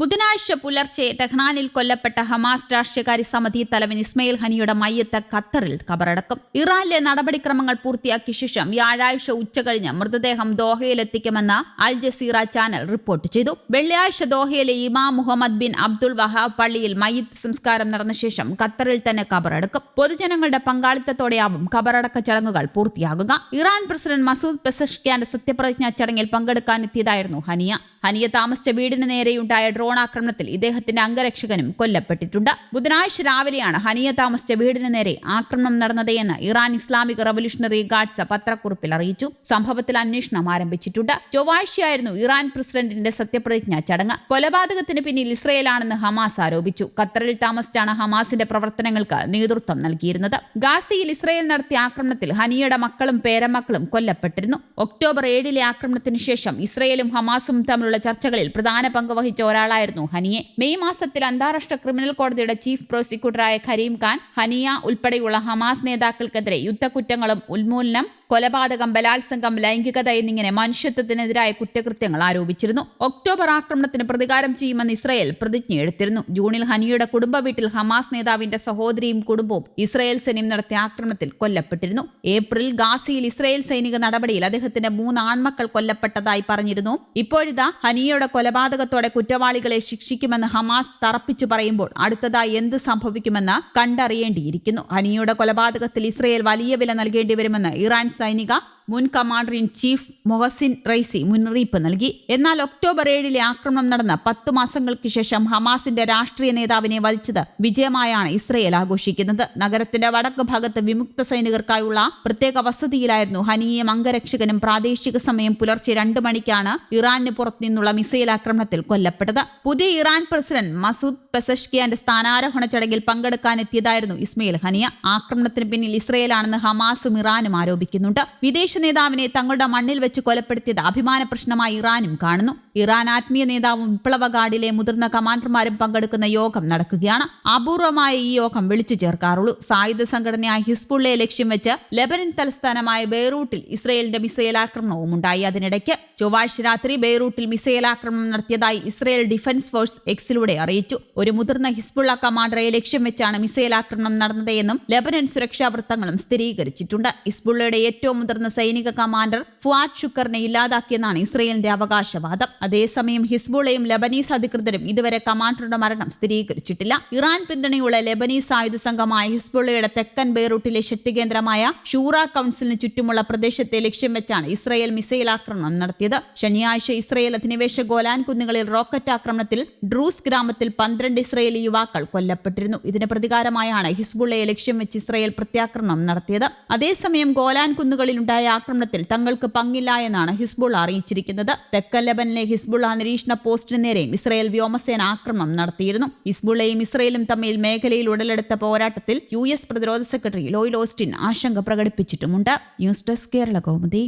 ബുധനാഴ്ച പുലർച്ചെ ടെഹ്നാനിൽ കൊല്ലപ്പെട്ട ഹമാസ് രാഷ്ട്രീയകാര്യ സമിതി തലവൻ ഇസ്മയിൽ ഹനിയുടെ മയ്യത്ത് ഖത്തറിൽ കബറടക്കും. ഇറാനിലെ നടപടിക്രമങ്ങൾ പൂർത്തിയാക്കിയ ശേഷം വ്യാഴാഴ്ച ഉച്ചകഴിഞ്ഞ് മൃതദേഹം ദോഹയിലെത്തിക്കുമെന്ന് അൽ ജസീറ ചാനൽ റിപ്പോർട്ട് ചെയ്തു. വെള്ളിയാഴ്ച ദോഹയിലെ ഇമാം മുഹമ്മദ് ബിൻ അബ്ദുൾ വഹാബ് പള്ളിയിൽ മയ്യത്ത് സംസ്കാരം നടന്ന ശേഷം ഖത്തറിൽ തന്നെ കബറടക്കും. പൊതുജനങ്ങളുടെ പങ്കാളിത്തത്തോടെയാവും കബറടക്ക ചടങ്ങുകൾ പൂർത്തിയാകുക. ഇറാൻ പ്രസിഡന്റ് മസൂദ് പെസഷ്കിയാന്റെ സത്യപ്രതിജ്ഞാ ചടങ്ങിൽ പങ്കെടുക്കാനെത്തിയതായിരുന്നു ഹനിയ. ഹനിയ താമസിച്ച വീടിന് നേരെയുണ്ടായ ഡ്രോൺ ആക്രമണത്തിൽ ഇദ്ദേഹത്തിന്റെ അംഗരക്ഷകനും കൊല്ലപ്പെട്ടിട്ടുണ്ട്. ബുധനാഴ്ച രാവിലെയാണ് ഹനിയ താമസിച്ച വീടിന് നേരെ ആക്രമണം നടന്നതെന്ന് ഇറാൻ ഇസ്ലാമിക് റവല്യൂഷണറി ഗാർഡ്സ് പത്രക്കുറിപ്പിൽ അറിയിച്ചു. സംഭവത്തിൽ അന്വേഷണം ആരംഭിച്ചിട്ടുണ്ട്. ചൊവ്വാഴ്ചയായിരുന്നു ഇറാൻ പ്രസിഡന്റിന്റെ സത്യപ്രതിജ്ഞാ ചടങ്ങ്. കൊലപാതകത്തിന് പിന്നിൽ ഇസ്രയേലാണെന്ന് ഹമാസ് ആരോപിച്ചു. ഖത്തറിൽ താമസിച്ചാണ് ഹമാസിന്റെ പ്രവർത്തനങ്ങൾക്ക് നേതൃത്വം നൽകിയിരുന്നത്. ഗാസയിൽ ഇസ്രയേൽ നടത്തിയ ആക്രമണത്തിൽ ഹനിയുടെ മക്കളും പേരമക്കളും കൊല്ലപ്പെട്ടിരുന്നു. ഒക്ടോബർ ഏഴിലെ ആക്രമണത്തിന് ശേഷം ഇസ്രയേലും ഹമാസും തമ്മിലുള്ള ചർച്ചകളിൽ പ്രധാന പങ്ക് വഹിച്ച ഒരാളായിരുന്നു ഹനിയെ. മെയ് മാസത്തിൽ അന്താരാഷ്ട്ര ക്രിമിനൽ കോടതിയുടെ ചീഫ് പ്രോസിക്യൂട്ടറായ ഖരീം ഖാൻ ഹനിയ ഉൾപ്പെടെയുള്ള ഹമാസ് നേതാക്കൾക്കെതിരെ യുദ്ധക്കുറ്റങ്ങളും ഉന്മൂലനം കൊലപാതകം ബലാത്സംഗം ലൈംഗികത എന്നിങ്ങനെ മനുഷ്യത്വത്തിനെതിരായ കുറ്റകൃത്യങ്ങൾ ആരോപിച്ചിരുന്നു. ഒക്ടോബർ ആക്രമണത്തിന് പ്രതികാരം ചെയ്യുമെന്ന് ഇസ്രയേൽ പ്രതിജ്ഞയെടുത്തിരുന്നു ജൂണിൽ ഹനിയുടെ കുടുംബ വീട്ടിൽ ഹമാസ് നേതാവിന്റെ സഹോദരിയും കുടുംബവും ഇസ്രയേൽ സൈന്യം നടത്തിയ ആക്രമണത്തിൽ കൊല്ലപ്പെട്ടിരുന്നു. ഏപ്രിൽ ഗാസയിൽ ഇസ്രയേൽ സൈനിക നടപടിയിൽ അദ്ദേഹത്തിന്റെ മൂന്ന് ആൺമക്കൾ കൊല്ലപ്പെട്ടതായി പറഞ്ഞിരുന്നു. ഇപ്പോഴിതാ ഹനിയയുടെ കൊലപാതകത്തോടെ കുറ്റവാളികളെ ശിക്ഷിക്കുമെന്ന് ഹമാസ് തറപ്പിച്ചു പറയുമ്പോൾ അടുത്തതായി എന്ത് സംഭവിക്കുമെന്ന് കണ്ടറിയേണ്ടിയിരിക്കുന്നു. ഹനിയുടെ കൊലപാതകത്തിൽ ഇസ്രയേൽ വലിയ വില നൽകേണ്ടി വരുമെന്ന് ഇറാൻ സൈനിക മുൻ commander in chief Mohsen Rezaei മുന്നറിയിപ്പ് നൽകി. എന്നാൽ ഒക്ടോബർ ഏഴിലെ ആക്രമണം നടന്ന പത്ത് മാസങ്ങൾക്ക് ശേഷം ഹമാസിന്റെ രാഷ്ട്രീയ നേതാവിനെ വധിച്ചത് വിജയമായാണ് ഇസ്രയേൽ ആഘോഷിക്കുന്നത്. നഗരത്തിന്റെ വടക്ക് ഭാഗത്ത് വിമുക്ത സൈനികർക്കായുള്ള പ്രത്യേക വസതിയിലായിരുന്നു ഹനിയും അംഗരക്ഷകനും പ്രാദേശിക സമയം പുലർച്ചെ രണ്ടു മണിക്കാണ് ഇറാനിന് പുറത്തു നിന്നുള്ള മിസൈൽ ആക്രമണത്തിൽ കൊല്ലപ്പെട്ടത്. പുതിയ ഇറാൻ പ്രസിഡന്റ് മസൂദ് പെസഷ്കിയാന്റെ സ്ഥാനാരോഹണ ചടങ്ങിൽ പങ്കെടുക്കാനെത്തിയതായിരുന്നു ഇസ്മയിൽ ഹനിയ. ആക്രമണത്തിന് പിന്നിൽ ഇസ്രയേലാണെന്ന് ഹമാസും ഇറാനും ആരോപിക്കുന്നുണ്ട്. വിദേശ നേതാവിനെ തങ്ങളുടെ മണ്ണിൽ വെച്ച് കൊലപ്പെടുത്തിയത് അഭിമാന പ്രശ്നമായി ഇറാനും കാണുന്നു. ഇറാൻ ആത്മീയ നേതാവും വിപ്ലവ ഗാർഡിലെ മുതിർന്ന കമാൻഡർമാരും പങ്കെടുക്കുന്ന യോഗം നടക്കുകയാണ്. അപൂർവമായ ഈ യോഗം വിളിച്ചു ചേർക്കാറുള്ളൂ. സായുധ സംഘടനയായ ഹിസ്ബുള്ളയെ ലക്ഷ്യം വെച്ച് ലെബനൻ തലസ്ഥാനമായ ബെയ്റൂട്ടിൽ ഇസ്രയേലിന്റെ മിസൈൽ ആക്രമണവും ഉണ്ടായി. അതിനിടയ്ക്ക് ചൊവ്വാഴ്ച രാത്രി ബെയ്റൂട്ടിൽ മിസൈൽ ആക്രമണം നടത്തിയതായി ഇസ്രയേൽ ഡിഫൻസ് ഫോഴ്സ് എക്സിലൂടെ അറിയിച്ചു. ഒരു മുതിർന്ന ഹിസ്ബുള്ള കമാൻഡറെ ലക്ഷ്യം വെച്ചാണ് മിസൈൽ ആക്രമണം നടന്നതെന്നും ലെബനൻ സുരക്ഷാ വൃത്തങ്ങളും സ്ഥിരീകരിച്ചിട്ടുണ്ട്. ഹിസ്ബുള്ളയുടെ ഏറ്റവും മുതിർന്ന കമാൻഡർ ഫുവാദ് ഷുക്കറിനെ ഇല്ലാതാക്കിയെന്നാണ് ഇസ്രയേലിന്റെ അവകാശവാദം. അതേസമയം ഹിസ്ബുളയും ലബനീസ് അധികൃതരും ഇതുവരെ കമാൻഡറുടെ മരണം സ്ഥിരീകരിച്ചിട്ടില്ല. ഇറാൻ പിന്തുണയുള്ള ലബനീസ് ആയുധ സംഘമായ ഹിസ്ബുള്ളയുടെ തെക്കൻ ബെയ്റൂട്ടിലെ ശക്തി കേന്ദ്രമായ ഷൂറ കൌൺസിലിന് ചുറ്റുമുള്ള പ്രദേശത്തെ ലക്ഷ്യം വെച്ചാണ് ഇസ്രയേൽ മിസൈൽ ആക്രമണം നടത്തിയത്. ശനിയാഴ്ച ഇസ്രയേൽ അധിനിവേശ ഗോലാൻ കുന്നുകളിൽ റോക്കറ്റ് ആക്രമണത്തിൽ ഡ്രൂസ് ഗ്രാമത്തിൽ പന്ത്രണ്ട് ഇസ്രയേലി യുവാക്കൾ കൊല്ലപ്പെട്ടിരുന്നു. ഇതിന് പ്രതികാരമായാണ് ഹിസ്ബുള്ളയെ ലക്ഷ്യം വെച്ച് ഇസ്രയേൽ പ്രത്യാക്രമണം നടത്തിയത്. അതേസമയം ഗോലാൻ കുന്നുകളിലുണ്ടായ ആക്രമണത്തിൽ തങ്ങൾക്ക് പങ്കില്ല എന്നാണ് ഹിസ്ബുൾ അറിയിച്ചിരിക്കുന്നത്. തെക്കൻ ലെബനിലെ ഹിസ്ബുള്ള നിരീക്ഷണ പോസ്റ്റിന് നേരെയും ഇസ്രയേൽ വ്യോമസേന ആക്രമണം നടത്തിയിരുന്നു. ഹിസ്ബുള്ളയും ഇസ്രയേലും തമ്മിൽ മേഖലയിൽ ഉടലെടുത്ത പോരാട്ടത്തിൽ യു എസ് പ്രതിരോധ സെക്രട്ടറി ലോയിൽ ഓസ്റ്റിൻ ആശങ്ക പ്രകടിപ്പിച്ചിട്ടുമുണ്ട്. News desk Kerala Kaumudi.